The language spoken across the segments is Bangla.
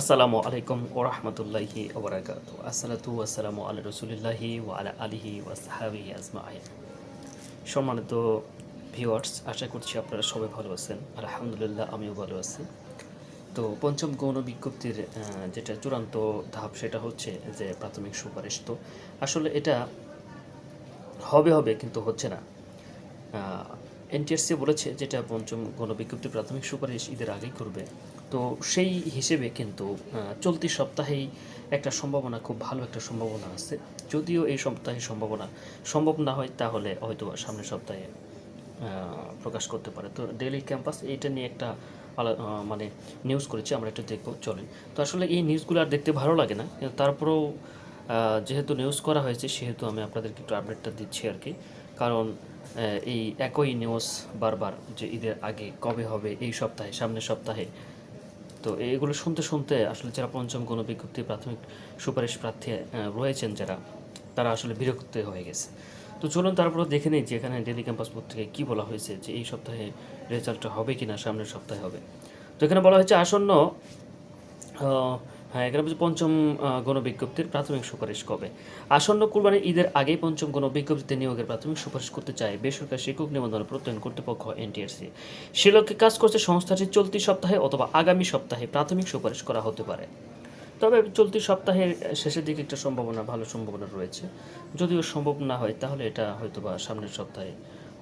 আসসালামু আলাইকুম ও রহমতুল্লাহি ওবরাকাত আসসালাতু আসসালামু আলা রসুলিল্লাহি আলা আলিহি ওয়াসাহাবি আজমাইন। সম্মানিত ভিউয়ার্স, আশা করছি আপনারা সবাই ভালো আছেন। আলহামদুলিল্লাহ, আমিও ভালো আছি। তো পঞ্চম গৌণ বিজ্ঞপ্তির যেটা চূড়ান্ত ধাপ, সেটা হচ্ছে যে প্রাথমিক সুপারিশ। তো আসলে এটা হবে হবে কিন্তু হচ্ছে না। এনটিআরসি বলেছে যেটা পঞ্চম গণবিজ্ঞপ্তি প্রাথমিক সুপারিশ ঈদের আগেই করবে। তো সেই হিসেবে কিন্তু চলতি সপ্তাহেই একটা সম্ভাবনা, খুব ভালো একটা সম্ভাবনা আছে। যদিও এই সপ্তাহে সম্ভাবনা সম্ভব না হয়, তাহলে হয়তো সামনের সপ্তাহে প্রকাশ করতে পারে। তো ডেইলি ক্যাম্পাস এইটা নিয়ে একটা মানে নিউজ করেছে, আমরা একটু দেখব, চলেন। তো আসলে এই নিউজগুলো আর দেখতে ভালো লাগে না। তারপরেও যেহেতু নিউজ করা হয়েছে, সেহেতু আমি আপনাদেরকে একটু আপডেটটা দিচ্ছি আর কি। কারণ এই একই নিউজ বারবার যে ঈদের আগে কবে হবে এই সপ্তাহে, সামনের সপ্তাহে। তো এইগুলো শুনতে শুনতে আসলে যারা পঞ্চম কোনো বিজ্ঞপ্তি প্রাথমিক সুপারিশ প্রার্থী রয়েছেন যারা, তারা আসলে বিরক্ত হয়ে গেছে। তো চলুন তারপরে দেখে নিই যে এখানে ডেলি ক্যাম্পাস পত্রিকায় কী বলা হয়েছে যে এই সপ্তাহে রেজাল্টটা হবে কি না সামনের সপ্তাহে হবে। তো এখানে বলা হয়েছে আসন্ন হ্যাঁ এখানে বলছে পঞ্চম গণবিজ্ঞপ্তির প্রাথমিক সুপারিশ কবে? আসন্ন কুরবানি ঈদের আগেই পঞ্চম গণবিজ্ঞপ্তিতে নিয়োগের প্রাথমিক সুপারিশ করতে চায় বেসরকারি শিক্ষক নিবন্ধন প্রত্যয়ন কর্তৃপক্ষ, এনটিআরসি। সে লক্ষ্যে কাজ করছে সংস্থাটি চলতি সপ্তাহে অথবা আগামী সপ্তাহে প্রাথমিক সুপারিশ করা হতে পারে। তবে চলতি সপ্তাহের শেষের দিকে একটা সম্ভাবনা, ভালো সম্ভাবনা রয়েছে। যদিও সম্ভব না হয়, তাহলে এটা হয়তো বা সামনের সপ্তাহে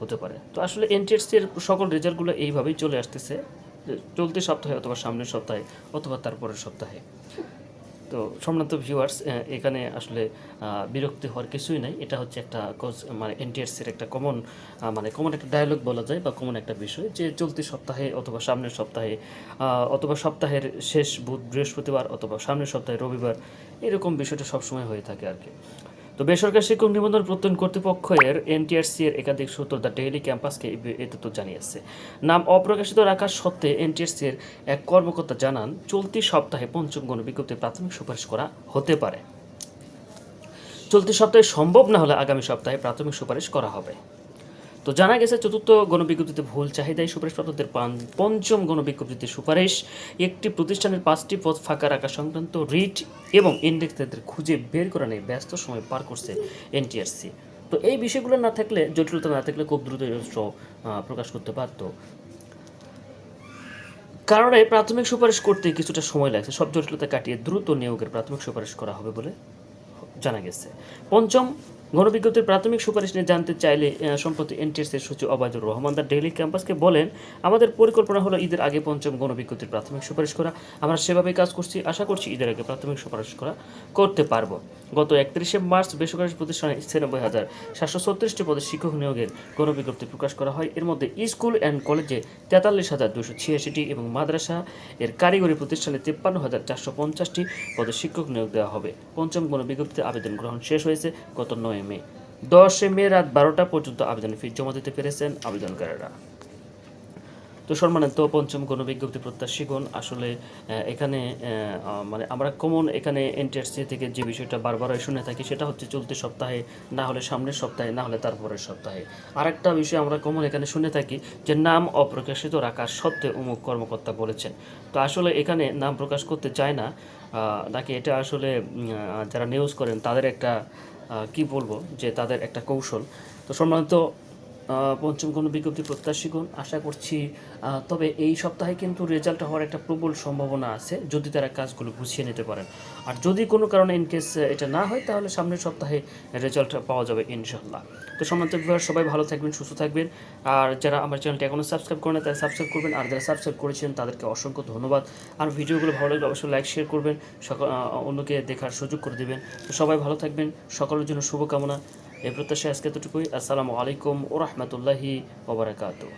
হতে পারে। তো আসলে এনটিএসসির সকল রেজাল্টগুলো এইভাবেই চলে আসতেছে। চলতি সপ্তাহে অথবা সামনের সপ্তাহে অথবা তারপরের সপ্তাহে। তো সম্মানিত ভিউয়ার্স এখানে আসলে বিরক্তি হওয়ার কিছুই নাই। এটা হচ্ছে একটা মানে এনটিএসসির একটা কমন মানে কমন একটা ডায়লগ বলা যায় বা কমন একটা বিষয় যে চলতি সপ্তাহে অথবা সামনের সপ্তাহে অথবা সপ্তাহের শেষ বুধ বৃহস্পতিবার অথবা সামনের সপ্তাহে রবিবার, এরকম বিষয়টা সবসময় হয়ে থাকে আর কি তো বেসরকারি শিক্ষক নিবন্ধন প্রত্যয়ন কর্তৃপক্ষের এনটিআরসি এর একাধিক সূত্র দ্য ডেইলি ক্যাম্পাসকে এ তথ্য জানিয়েছে। নাম অপ্রকাশিত রাখার সত্ত্বে এনটিআরসি এর এক কর্মকর্তা জানান, চলতি সপ্তাহে পঞ্চম গণবিজ্ঞপ্তি প্রাথমিক সুপারিশ করা হতে পারে। চলতি সপ্তাহে সম্ভব না হলে আগামী সপ্তাহে প্রাথমিক সুপারিশ করা হবে। তো জানা গেছে চতুর্থ গণবিজ্ঞপ্তিতে ভুল চাহিদায় সুপারিশপ্রাপ্তদের পান- পঞ্চম গণবিজ্ঞপ্তিতে সুপারিশ। একটি প্রতিষ্ঠানের পাঁচটি পদ ফাঁকা রাখা সংক্রান্ত রিট এবং ইন্ডেক্স তাদের খুঁজে বের করা নিয়ে ব্যস্ত সময় পার করছে এনটিআরসি। তো এই বিষয়গুলো না থাকলে, জটিলতা না থাকলে খুব দ্রুত প্রকাশ করতে পারতো কারণে প্রাথমিক সুপারিশ করতে কিছুটা সময় লাগছে। সব জটিলতা কাটিয়ে দ্রুত নিয়োগের প্রাথমিক সুপারিশ করা হবে বলে জানা গেছে। পঞ্চম গণবিজ্ঞপ্তির প্রাথমিক সুপারিশ নিয়ে জানতে চাইলে সম্প্রতি এনটিএসের সচিব অবায়দুর রহমান দা ডেইলি ক্যাম্পাসকে বলেন, আমাদের পরিকল্পনা হলো ঈদের আগে পঞ্চম গণবিজ্ঞপ্তির প্রাথমিক সুপারিশ করা। আমরা সেভাবেই কাজ করছি। আশা করছি ঈদের আগে প্রাথমিক সুপারিশ করা করতে পারব। গত একত্রিশে মার্চ বেসরকারি প্রতিষ্ঠানে ছিয়ানব্বই হাজার সাতশো ছত্রিশটি পদে শিক্ষক নিয়োগের গণবিজ্ঞপ্তি প্রকাশ করা হয়। এর মধ্যে স্কুল অ্যান্ড কলেজে তেতাল্লিশ হাজার দুশো ছিয়াশিটি এবং মাদ্রাসা এর কারিগরি প্রতিষ্ঠানে তিপ্পান্ন হাজার চারশো পঞ্চাশটি পদে শিক্ষক নিয়োগ দেওয়া হবে। পঞ্চম গণবিজ্ঞপ্তিতে আবেদন গ্রহণ শেষ হয়েছে। গত নয় মে দশে মে রাত বারোটা পর্যন্ত আবেদনের ফি জমা দিতে পেরেছেন আবেদনকারীরা। তো সম্মানিত পঞ্চম গণবিজ্ঞপ্তি প্রত্যাশীগণ, আসলে এখানে মানে আমরা কমন এখানে এনটিআরসি থেকে যে বিষয়টা বারবার শুনে থাকি, সেটা হচ্ছে চলতি সপ্তাহে, না হলে সামনের সপ্তাহে, না হলে তারপরের সপ্তাহে। আরেকটা বিষয় আমরা কমন এখানে শুনে থাকি, যে নাম অপ্রকাশিত রাখার সত্ত্বে অমুক কর্মকর্তা বলেছেন। তো আসলে এখানে নাম প্রকাশ করতে চায় না নাকি এটা আসলে যারা নিউজ করেন, তাদের একটা কি বলব যে তাদের একটা কৌশল। তো আহ, পঞ্চম কোনো বিজ্ঞপ্তি প্রত্যাশীগণ আশা করছি তবে এই সপ্তাহে কিন্তু রেজাল্ট হওয়ার একটা প্রবল সম্ভাবনা আছে, যদি তারা কাজগুলো গুছিয়ে নিতে পারেন। আর যদি কোনো কারণে ইনকেস এটা না হয়, তাহলে সামনের সপ্তাহে রেজাল্ট পাওয়া যাবে ইনশাল্লাহ তো সম্মানিত বিভাগ সবাই ভালো থাকবেন, সুস্থ থাকবেন। আর যারা আমার চ্যানেলটি এখনও সাবস্ক্রাইব করেন তারা সাবস্ক্রাইব করবেন। আর যারা সাবস্ক্রাইব করেছেন, তাদেরকে অসংখ্য ধন্যবাদ। আর ভিডিওগুলো ভালো লাগলে অবশ্যই লাইক শেয়ার করবেন। সকল অন্যকে দেখার সুযোগ করে দেবেন। তো সবাই ভালো থাকবেন। সকলের জন্য শুভকামনা। এই প্রত্যাশা আজকে এতটুকুই। আসসালামু আলাইকুম ও রহমতুল্লাহি ওবরাকাতু